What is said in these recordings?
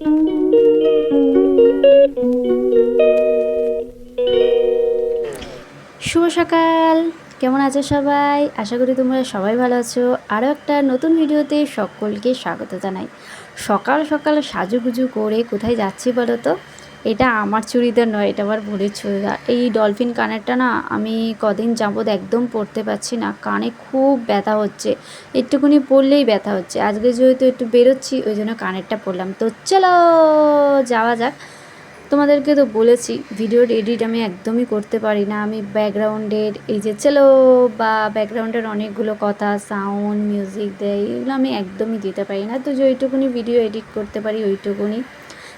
শুভ সকাল। কেমন আছো সবাই? আশা করি তোমরা সবাই ভালো আছো। আরও একটা নতুন ভিডিওতে সকলকে স্বাগত জানাই। সকাল সকাল সাজুগুজু করে কোথায় যাচ্ছি বলো তো? এটা আমার চুড়িদার নয়, এটা আমার বোনের চুড়িদার। এই ডলফিন কানেরটা না আমি কদিন যাবৎ একদম পরতে পারছি না, কানে খুব ব্যথা হচ্ছে। একটুকুনি পরলেই ব্যথা হচ্ছে। আজকে যেহেতু একটু বেরোচ্ছি, ওই জন্য কানেরটা পরলাম। তো চলো, যাওয়া যাক। তোমাদেরকে তো বলেছি ভিডিওর এডিট আমি একদমই করতে পারি না। আমি ব্যাকগ্রাউন্ডের এই যে চলো, বা ব্যাকগ্রাউন্ডের অনেকগুলো কথা সাউন্ড মিউজিক দেয় এগুলো আমি একদমই দিতে পারি না। তো যে ওইটুকুনি ভিডিও এডিট করতে পারি, ওইটুকুনি।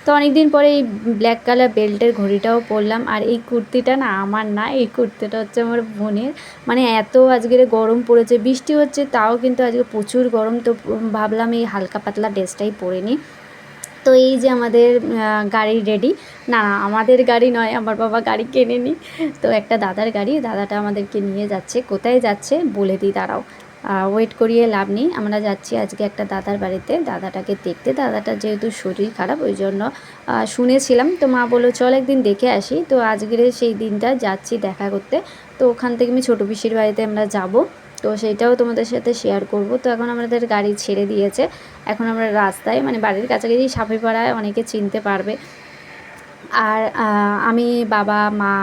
তো অনেক দিন পরে এই ব্ল্যাক কালার বেল্টের ঘড়িটাও পরলাম। আর এই কুর্তিটা না আমার না, এই কুর্তিটা হচ্ছে আমার বোনের। মানে এত আজকের গরম পড়েছে, বৃষ্টি হচ্ছে তাও কিন্তু আজকে প্রচুর গরম। তো ভাবলাম এই হালকা পাতলা ড্রেসটাই পরে নিই। তো এই যে আমাদের গাড়ি রেডি না আমাদের গাড়ি নয়, আমার বাবা গাড়ি কেনে নি তো একটা দাদার গাড়ি, দাদাটা আমাদেরকে নিয়ে যাচ্ছে। কোথায় যাচ্ছে বলে দিই, দাঁড়াও। ওয়েট করিয়ে লাভ নেই। আমরা যাচ্ছি আজকে একটা দাদার বাড়িতে। দাদাটাকে দেখতে। দাদাটা যেহেতু শরীর খারাপ, ওই জন্য শুনেছিলাম। তো মা বলল, চল একদিন দেখে আসি। তো আজকের সেই দিনটা যাচ্ছি দেখা করতে। তো ওখান থেকে আমি ছোটো পিসির বাড়িতে আমরা যাব। তো সেইটাও তোমাদের সাথে শেয়ার করব। তো এখন আমাদের গাড়ি ছেড়ে দিয়েছে। এখন আমরা রাস্তায় মানে বাড়ির কাছাকাছি সাফিপাড়ায় অনেকে চিনতে পারবে। আর আমি বাবা, মা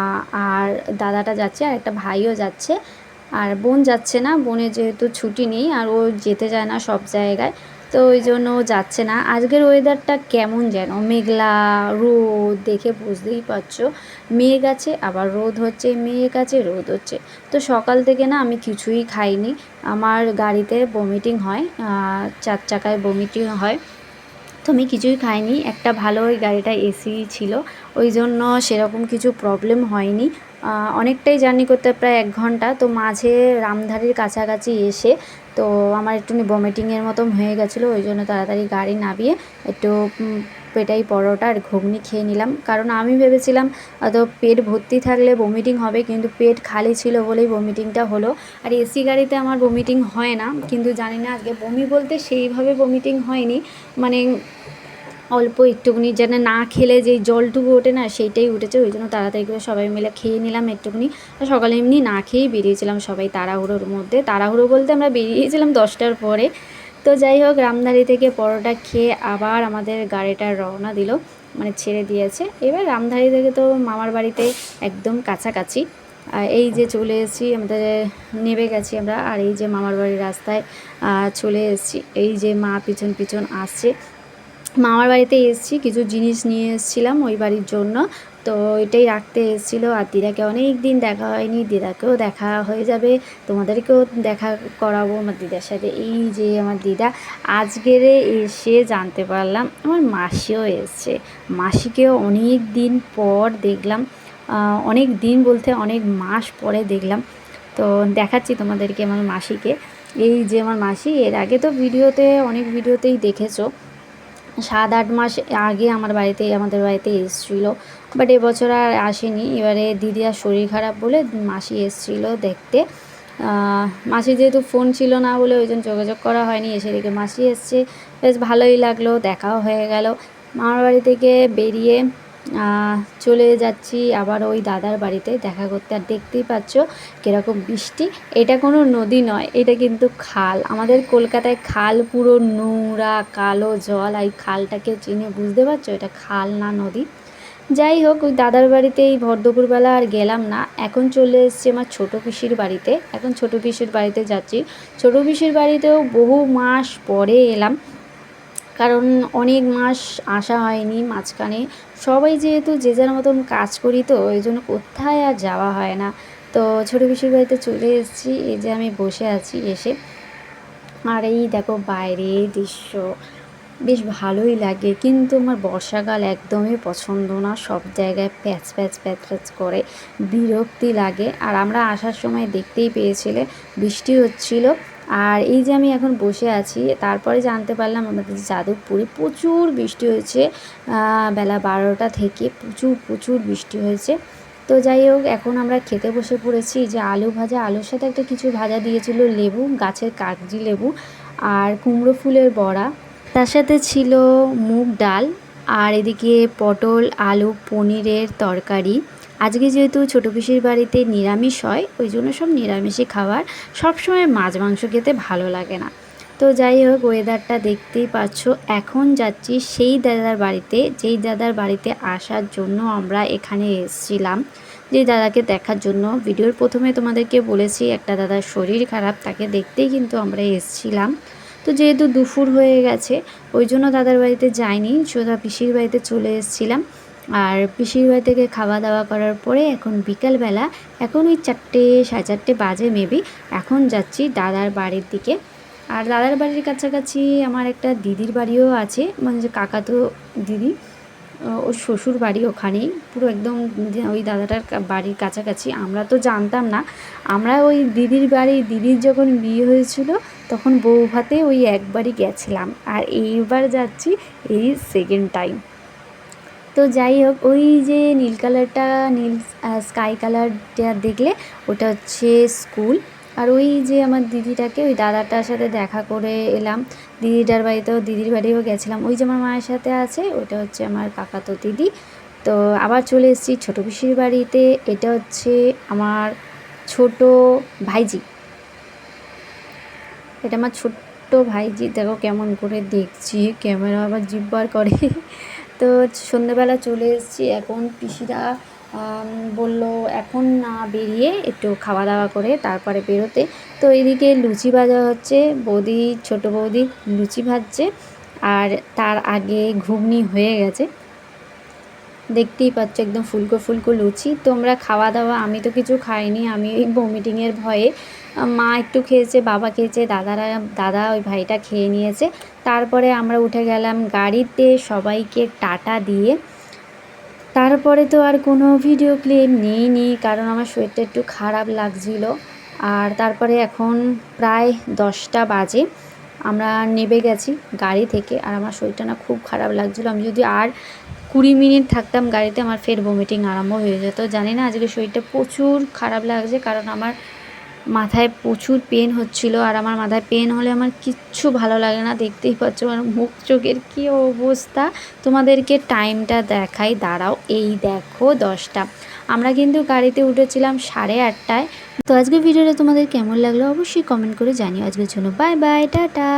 আর দাদাটা যাচ্ছে। আর একটা ভাইও যাচ্ছে। আর বোন যাচ্ছে না, বোনের যেহেতু ছুটি নেই আর ও যেতে যায় না সব জায়গায়, তো ওই জন্য যাচ্ছে না। আজকের ওয়েদারটা কেমন যেন, মেঘলা, রোদ, দেখে বুঝতেই পারছ। মেঘ আছে, আবার রোদ হচ্ছে, মেঘ আছে, রোদ হচ্ছে। তো সকাল থেকে না আমি কিছুই খাইনি। আমার গাড়িতে বমিটিং হয় চার চাকায় বমিটিং হয়। তো আমি কিছুই খাইনি, একটা ভালো ওই গাড়িটা এসি ছিল, ওই জন্য সেরকম কিছু প্রবলেম হয়নি। অনেকটাই জার্নি করতে প্রায় এক ঘণ্টা। তো মাঝে রামধারীর কাছাকাছি এসে, তো আমার একটুখানি বমিটিংয়ের মতন হয়ে গেছিল, ওই জন্য তাড়াতাড়ি গাড়ি নামিয়ে একটু পেটাই পরোটা আর ঘুগনি খেয়ে নিলাম। কারণ আমি ভেবেছিলাম, হয়তো পেট ভর্তি থাকলে বমিটিং হবে, কিন্তু পেট খালি ছিল বলেই বমিটিংটা হলো। আর এসি গাড়িতে আমার বমিটিং হয় না, কিন্তু জানি না আজকে বমি বলতে সেইভাবে বমিটিং হয়নি। মানে অল্প একটুকুনি যেন না খেলে যেই জলটুকু ওঠে না, সেইটাই উঠেছে। ওই জন্য তাড়াতাড়ি করে সবাই মিলে খেয়ে নিলাম একটুকুনি সকালে এমনি না খেয়েই বেরিয়েছিলাম সবাই তাড়াহুড়োর মধ্যে। তাড়াহুড়ো বলতে আমরা বেরিয়েছিলাম দশটার পরে। তো যাই হোক, রামধারি থেকে পরোটা খেয়ে আবার আমাদের গাড়িটা রওনা দিল মানে ছেড়ে দিয়েছে। এবার রামধারি থেকে তো মামার বাড়িতে একদম কাছাকাছি। এই যে চলে এসেছি, আমাদের নেবে গেছি আমরা। আর এই যে মামার বাড়ির রাস্তায় চলে এসেছি। এই যে মা পিছন পিছন আসছে। মামার বাড়িতে এসেছি, কিছু জিনিস নিয়ে এসেছিলাম ওই বাড়ির জন্য। তো এটাই রাখতে এসেছিল। আর দিদাকে অনেক দিন দেখা হয়নি, দিদাকেও দেখা হয়ে যাবে, তোমাদেরকেও দেখা করাবো আমার দিদার সাথে। এই যে আমার দিদা, আজকেরে এসে জানতে পারলাম, আমার মাসিও এসছে। মাসিকেও অনেক দিন পর দেখলাম অনেক দিন বলতে অনেক মাস পরে দেখলাম। তো দেখাচ্ছি তোমাদেরকে আমার মাসিকে। এই যে আমার মাসি, এর আগে তো ভিডিওতে, অনেক ভিডিওতেই দেখেছ। সাত আট মাস আগে আমার বাড়িতে, আমাদের বাড়িতে এসেছিল। বাট এবছর আর আসেনি। এবারে দিদি আর শরীর খারাপ বলে মাসি এসেছিল দেখতে। মাসি যেহেতু ফোন ছিল না বলে ওই জন্য যোগাযোগ করা হয়নি। এসে দেখে মাসি এসছে। বেশ ভালোই লাগল, দেখাও হয়ে গেল। মামার বাড়ি থেকে বেরিয়ে চলে যাচ্ছি আবার ওই দাদার বাড়িতে, দেখা করতে। আর দেখতেই পাচ্ছ কীরকম বৃষ্টি এটা কোনো নদী নয়, এটা কিন্তু খাল। আমাদের কলকাতায় খাল পুরো নোংরা, কালো জল এই খালটাকে চিনে, বুঝতে পারছ? এটা খাল না নদী। যাই হোক, ওই দাদার বাড়িতে এই ভর দুপুরবেলা আর গেলাম না। এখন চলে এসছি আমার ছোটো পিসির বাড়িতে। এখন ছোটো পিসির বাড়িতে যাচ্ছি। ছোটো পিসির বাড়িতেও বহু মাস পরে এলাম। কারণ অনেক মাস আসা হয়নি মাঝখানে। সবাই যেহেতু যে যার মতন কাজ করি তো, ওই জন্য কোথায় আর যাওয়া হয় না। তো ছোটো পিসির বাড়িতে চলে এসেছি, এই যে আমি বসে আছি এসে। আর এই দেখো বাইরে দৃশ্য, বেশ ভালোই লাগে। কিন্তু আমার বর্ষাকাল একদমই পছন্দ না, সব জায়গায় প্যাচ প্যাচ প্যাচ প্যাচ করে বিরক্তি লাগে। আর আমরা আসার সময় দেখতেই পেয়েছিলে, বৃষ্টি হচ্ছিল। আর এই যে আমি এখন বসে আছি, তারপরে জানতে পারলাম আমাদের যাদবপুরে প্রচুর বৃষ্টি হয়েছে। বেলা বারোটা থেকে প্রচুর প্রচুর বৃষ্টি হয়েছে। তো যাই হোক, এখন আমরা খেতে বসে পড়েছি যে আলু ভাজা। আলুর সাথে একটা কিছু ভাজা দিয়েছিল লেবু, গাছের কাগজি লেবু আর কুমড়ো ফুলের বড়া। তার সাথে ছিল মুগ ডাল আর এদিকে পটল, আলু, পনিরের তরকারি। আজকে যেহেতু ছোটো পিসির বাড়িতে নিরামিষ হয়, ওই জন্য সব নিরামিষই খাবার। সবসময় মাছ মাংস খেতে ভালো লাগে না। তো যাই হোক ওয়েদারটা দেখতেই পাচ্ছ। এখন যাচ্ছি সেই দাদার বাড়িতে। যেই দাদার বাড়িতে আসার জন্য আমরা এখানে এসেছিলাম। যেই দাদাকে দেখার জন্য। ভিডিওর প্রথমে তোমাদেরকে বলেছি, একটা দাদার শরীর খারাপ, তাকে দেখতেই কিন্তু আমরা এসেছিলাম। তো যেহেতু দুপুর হয়ে গেছে, ওই জন্য দাদার বাড়িতে যাইনি। সোজা পিসির বাড়িতে চলে এসেছিলাম। আর পিসির বাড়ি থেকে খাওয়া দাওয়া করার পরে এখন বিকালবেলা, এখন ওই চারটে, সাড়ে চারটে বাজে মেবি এখন যাচ্ছি দাদার বাড়ির দিকে। আর দাদার বাড়ির কাছাকাছি আমার একটা দিদির বাড়িও আছে মানে যে কাকাতো দিদি ওর শ্বশুর বাড়ি ওখানেই, পুরো একদম ওই দাদাটার বাড়ির কাছাকাছি। আমরা তো জানতাম না, আমরা ওই দিদির বাড়ি, দিদির যখন বিয়ে হয়েছিল, তখন বউ ভাতে ওই একবারই গেছিলাম। আর এইবার যাচ্ছি এই সেকেন্ড টাইম তো যাই হোক, ওই যে নীল কালারটা, নীল স্কাই কালারটা দেখলে ওটা হচ্ছে স্কুল আর ওই যে আমার দিদিটাকে, ওই দাদাটার সাথে দেখা করে এলাম। দিদিটার বাড়িতেও, দিদির বাড়িও গেছিলাম। ওই যে আমার মায়ের সাথে আছে, ওটা হচ্ছে আমার কাকাতো দিদি। তো আবার চলে এসেছি ছোটো পিসির বাড়িতে। এটা হচ্ছে আমার ছোট ভাইজি। এটা আমার ছোট্ট ভাইজি। দেখো কেমন করে দেখছি। ক্যামেরা আবার জিব্বার করে। তো সন্ধ্যেবেলা চলে এসেছি। এখন পিসিরা বলল, এখন না বেরিয়ে একটু খাওয়া দাওয়া করে তারপরে বেরোতে। তো এদিকে লুচি ভাজা হচ্ছে। বৌদি, ছোট বৌদি লুচি ভাজছে। আর তার আগে ঘুগনি হয়ে গেছে। দেখতেই পাচ্ছ, একদম ফুলকো ফুলকো লুচি। তোমরা খাওয়া দাওয়া আমি তো কিছু খাইনি, আমি ওই ভমিটিংয়ের ভয়ে মা একটু খেয়েছে, বাবা খেয়েছে, দাদারা, দাদা ওই ভাইটা খেয়ে নিয়েছে। তারপরে আমরা উঠে গেলাম গাড়িতে, সবাইকে টাটা দিয়ে। তারপরে তো আর কোনো ভিডিও ক্লিপ নিইনি কারণ আমার শরীরটা একটু খারাপ লাগছিল। আর তারপরে এখন প্রায় দশটা বাজে, আমরা নেবে গেছি গাড়ি থেকে, আর আমার শরীরটা না খুব খারাপ লাগছিল। আমি যদি আর কুড়ি মিনিট থাকতাম গাড়িতে, আমার ফের ভমিটিং আরম্ভ হয়ে যেত। জানি না আজকে শরীরটা প্রচুর খারাপ লাগছে, কারণ আমার মাথায় প্রচুর পেন হচ্ছিল, আর আমার মাথায় পেন হলে আমার কিচ্ছু ভালো লাগে না, দেখতেই পাচ্ছ আমার মুখ চোখের কী অবস্থা। তোমাদেরকে টাইমটা দেখাই, দাঁড়াও, এই দেখো দশটা। আমরা কিন্তু গাড়িতে উঠেছিলাম সাড়ে আটটায়। তো আজকে ভিডিওটা তোমাদের কেমন লাগল অবশ্যই কমেন্ট করে জানিও। আজকের জন্য বাই বাই টাটা।